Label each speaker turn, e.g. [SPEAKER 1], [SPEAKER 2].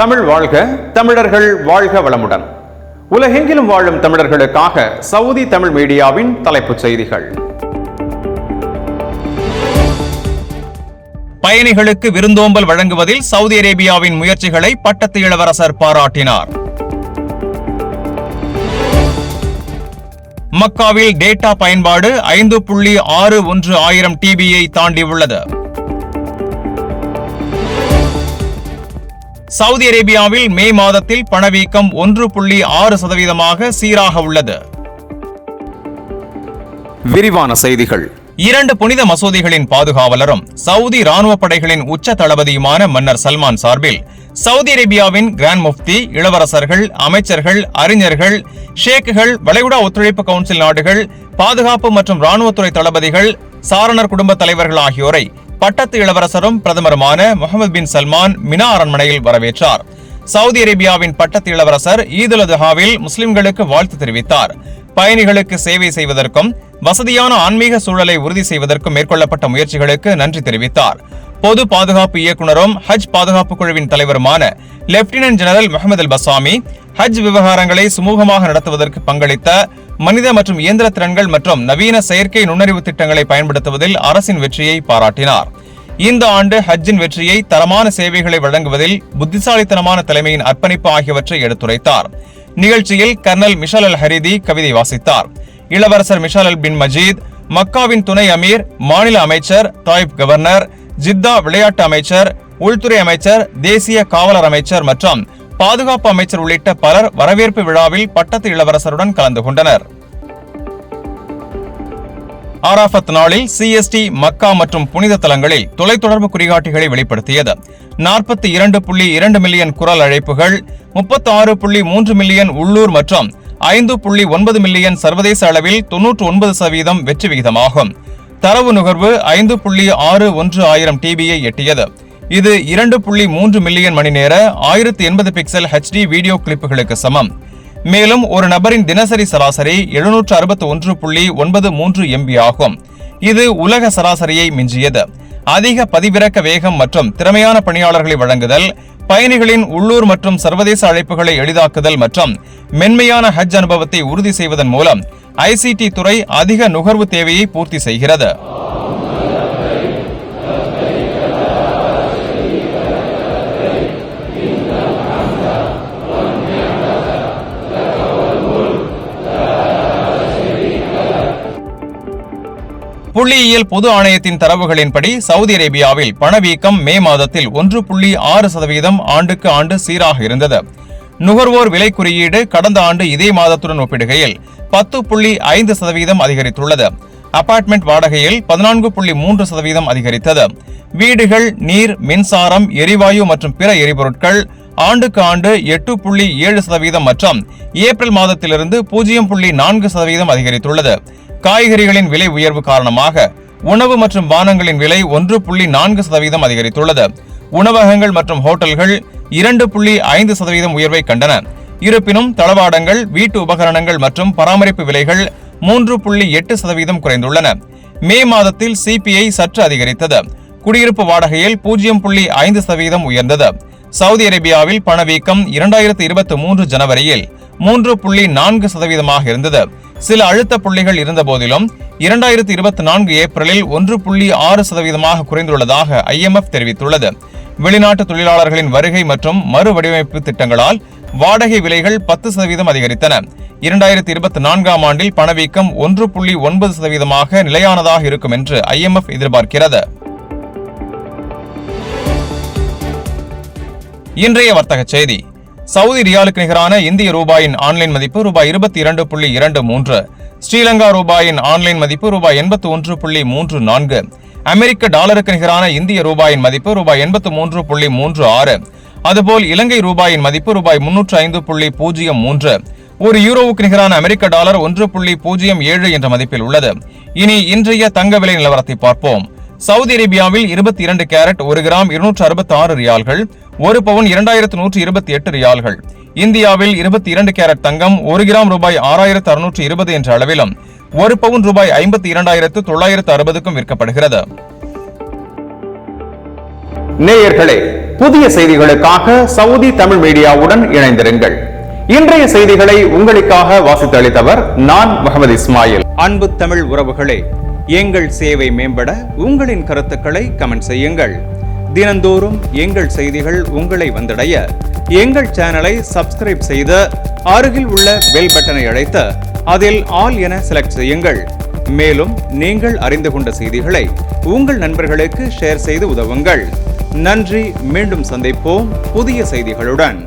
[SPEAKER 1] தமிழ் வாழ்க தமிழர்கள் வாழ்க வளமுடன். உலகெங்கிலும் வாழும் தமிழர்களுக்காக சவுதி தமிழ் மீடியாவின் தலைப்புச் செய்திகள்.
[SPEAKER 2] பயணிகளுக்கு விருந்தோம்பல் வழங்குவதில் சவுதி அரேபியாவின் முயற்சிகளை பட்டத்து இளவரசர் பாராட்டினார். மக்காவில் டேட்டா பயன்பாடு ஐந்து புள்ளி ஆறு ஒன்று ஆயிரம் டிபியை தாண்டியுள்ளது. சவுதி அரேபியாவில் மே மாதத்தில் பணவீக்கம் ஒன்று புள்ளி ஆறு சதவீதமாக சீராக உள்ளது.
[SPEAKER 1] விரிவான செய்திகள்.
[SPEAKER 2] இரண்டு புனித மசூதிகளின் பாதுகாவலரும் சவுதி ராணுவ படைகளின் உச்ச தளபதியுமான மன்னர் சல்மான் சார்பில் சவுதி அரேபியாவின் கிராண்ட் முஃப்தி இளவரசர்கள் அமைச்சர்கள் அறிஞர்கள் ஷேக்குகள் வளைகுடா ஒத்துழைப்பு கவுன்சில் நாடுகள் பாதுகாப்பு மற்றும் ராணுவத்துறை தளபதிகள் சாரணர் குடும்ப தலைவர்கள் ஆகியோரை பட்டத்து இளவரசரும் பிரதமருமான முகமது பின் சல்மான் மினா அரண்மனையில் வரவேற்றார். சவுதி அரேபியாவின் பட்டத்து இளவரசர் ஈதுல் அதுஹாவில் முஸ்லிம்களுக்கு வாழ்த்து தெரிவித்தார். பயணிகளுக்கு சேவை செய்வதற்கும் வசதியான ஆன்மீக சூழலை உறுதி செய்வதற்கும் மேற்கொள்ளப்பட்ட முயற்சிகளுக்கு நன்றி தெரிவித்தார். பொது பாதுகாப்பு இயக்குனரும் ஹஜ் பாதுகாப்பு குழுவின் தலைவருமான lieutenant general Mohammed Al Basami ஹஜ் விவகாரங்களை சுமூகமாக நடத்துவதற்கு பங்களித்த மனித மற்றும் இயந்திர திறன்கள் மற்றும் நவீன செயற்கை நுண்ணறிவு திட்டங்களை பயன்படுத்துவதில் அரசின் வெற்றியை பாராட்டினார். இந்த ஆண்டு ஹஜ்ஜின் வெற்றியை தரமான சேவைகளை வழங்குவதில் புத்திசாலித்தனமான தலைமையின் அர்ப்பணிப்பு ஆகியவற்றை எடுத்துரைத்தார். நிகழ்ச்சியில் கர்னல் மிஷால் அல் ஹரிதி கவிதை வாசித்தார். இளவரசர் மிஷால் அல் பின் மஜீத் மக்காவின் துணை அமீர் மாநில அமைச்சர் தாயிப் கவர்னர் ஜித்தா விளையாட்டு அமைச்சர் உள்துறை அமைச்சர் தேசிய காவலர் அமைச்சர் மற்றும் பாதுகாப்பு அமைச்சர் உள்ளிட்ட பலர் வரவேற்பு விழாவில் பட்டத்து இளவரசருடன் கலந்து கொண்டனர். ஆராஃபத் நாளில் சிஎஸ்டி மக்கா மற்றும் புனித தலங்களில் தொலைத்தொடர்பு குறிகாட்டிகளை வெளிப்படுத்தியது. நாற்பத்தி இரண்டு புள்ளி இரண்டு மில்லியன் குரல் அழைப்புகள் முப்பத்தி ஆறு புள்ளி மூன்று மில்லியன் உள்ளூர் மற்றும் ஐந்து புள்ளி ஒன்பது மில்லியன் சர்வதேச அளவில் தொன்னூற்று ஒன்பது சதவீதம் வெற்றி விகிதமாகும். தரவு நுகர்வு ஐந்து புள்ளி ஆறு ஒன்று ஆயிரம் டிபியை எட்டியது. இது இரண்டு புள்ளி மூன்று மில்லியன் மணி நேர ஆயிரத்தி எண்பது பிக்சல் ஹெச்டி வீடியோ கிளிப்புகளுக்கு சமம். மேலும் ஒரு நபரின் தினசரி சராசரி எழுநூற்று அறுபத்தி ஒன்று புள்ளி ஒன்பது மூன்று எம்பி ஆகும். இது உலக சராசரியை மிஞ்சியது. அதிக பதிவிறக்க வேகம் மற்றும் திறமையான பணியாளர்களை வழங்குதல் பயணிகளின் உள்ளூர் மற்றும் சர்வதேச அழைப்புகளை எளிதாக்குதல் மற்றும் மென்மையான ஹஜ் அனுபவத்தை உறுதி செய்வதன் மூலம் ஐசிடி துறை அதிக நுகர்வு தேவையை பூர்த்தி செய்கிறது. புள்ளியியல் பொது ஆணையத்தின் தரவுகளின்படி சவுதி அரேபியாவில் பணவீக்கம் மே மாதத்தில் ஒன்று புள்ளி ஆறு சதவீதம் ஆண்டுக்கு ஆண்டு சீராக இருந்தது. நுகர்வோர் விலை குறியீடு கடந்த ஆண்டு இதே மாதத்துடன் ஒப்பிடுகையில் பத்து புள்ளி ஐந்து சதவீதம் அதிகரித்துள்ளது. அபார்ட்மெண்ட் வாடகையில் பதினான்கு புள்ளி மூன்று சதவீதம் அதிகரித்தது. வீடுகள் நீர் மின்சாரம் எரிவாயு மற்றும் பிற எரிபொருட்கள் ஆண்டுக்கு ஆண்டு எட்டு புள்ளி ஏழு சதவீதம் மற்றும் ஏப்ரல் மாதத்திலிருந்து பூஜ்ஜியம் புள்ளி நான்கு சதவீதம் அதிகரித்துள்ளது. காய்கறிகளின் விலை உயர்வு காரணமாக உணவு மற்றும் பானங்களின் விலை ஒன்று புள்ளி நான்கு சதவீதம் அதிகரித்துள்ளது. உணவகங்கள் மற்றும் ஹோட்டல்கள் இரண்டு புள்ளி ஐந்து சதவீதம் உயர்வை கண்டன. இருப்பினும் தளவாடங்கள் வீட்டு உபகரணங்கள் மற்றும் பராமரிப்பு விலைகள் மூன்று புள்ளி எட்டு சதவீதம் குறைந்துள்ளன. மே மாதத்தில் சிபிஐ சற்று அதிகரித்தது. குடியிருப்பு வாடகையில் பூஜ்ஜியம் புள்ளி ஐந்து சதவீதம் உயர்ந்தது. சவுதி அரேபியாவில் பணவீக்கம் இரண்டாயிரத்தி இருபத்தி மூன்று ஜனவரியில் மூன்று புள்ளி நான்கு சதவீதமாக இருந்தது. சில அழுத்த புள்ளிகள் இருந்த போதிலும் இரண்டாயிரத்தி இருபத்தி நான்கு ஏப்ரலில் ஒன்று புள்ளி ஆறு சதவீதமாக குறைந்துள்ளதாக ஐஎம்எஃப் தெரிவித்துள்ளது. வெளிநாட்டு தொழிலாளர்களின் வருகை மற்றும் மறுவடிவமைப்பு திட்டங்களால் வாடகை விலைகள் பத்து சதவீதம் அதிகரித்தன. இரண்டாயிரத்தி இருபத்தி நான்காம் ஆண்டில் பணவீக்கம் ஒன்று புள்ளி ஒன்பது சதவீதமாக நிலையானதாக இருக்கும் என்று ஐஎம்எஃப் எதிர்பார்க்கிறது. இன்றைய வர்த்தக செய்தி. சவுதி ரியாலுக்கு நிகரான இந்திய ரூபாயின் ஆன்லைன் மதிப்பு ரூபாய் இருபத்தி இரண்டு புள்ளி இரண்டு மூன்று ஸ்ரீலங்கா ரூபாயின் ஆன்லைன் மதிப்பு ரூபாய் எண்பத்தி ஒன்று புள்ளி மூன்று நான்கு அமெரிக்க டாலருக்கு நிகரான இந்திய ரூபாயின் மதிப்பு ரூபாய் எண்பத்து மூன்று புள்ளி மூன்று ஆறு அதுபோல் இலங்கை ரூபாயின் மதிப்பு ரூபாய் முன்னூற்று ஐந்து புள்ளி பூஜ்ஜியம் மூன்று ஒரு யூரோவுக்கு நிகரான அமெரிக்க டாலர் ஒன்று புள்ளி பூஜ்ஜியம் ஏழு என்ற மதிப்பில் உள்ளது. இனி இன்றைய தங்க விலை நிலவரத்தை பார்ப்போம். சவுதி அரேபியாவில் இருபத்தி இரண்டு கேரட் ஒரு கிராம் இருநூற்று அறுபத்தி ஆறு ரியால்கள் ஒரு பவுன் இரண்டாயிரத்து நூற்று இருபத்தி எட்டு ரியால்கள். இந்தியாவில் இருபத்தி இரண்டு கேரட் தங்கம் ஒரு கிராம் ரூபாய் ஆறாயிரத்து அறுநூற்று இருபது என்ற அளவிலும் ஒரு பவுன் ரூபாய் ஐம்பத்தி இரண்டாயிரத்து தொள்ளாயிரத்து அறுபதுக்கும் விற்கப்படுகிறது.
[SPEAKER 1] நேயர்களே புதிய செய்திகளுக்காக சவுதி தமிழ் மீடியாவுடன் இணைந்திருங்கள். இன்றைய செய்திகளை உங்களுக்காக வாசித்து அளித்தவர் நான் முகமது இஸ்மாயில். அன்பு தமிழ் உறவுகளே எங்கள் சேவை மேம்பட உங்களின் கருத்துக்களை கமெண்ட் செய்யுங்கள். தினந்தோறும் எங்கள் செய்திகள் உங்களை வந்தடைய. எங்கள் சேனலை சப்ஸ்கிரைப் செய்து அருகில் உள்ள பெல் பட்டனை அழைத்து அதில் ஆல் என செலக்ட் செய்யுங்கள். மேலும் நீங்கள் அறிந்து கொண்ட செய்திகளை உங்கள் நண்பர்களுக்கு ஷேர் செய்து உதவுங்கள். நன்றி. மீண்டும் சந்திப்போம் புதிய செய்திகளுடன்.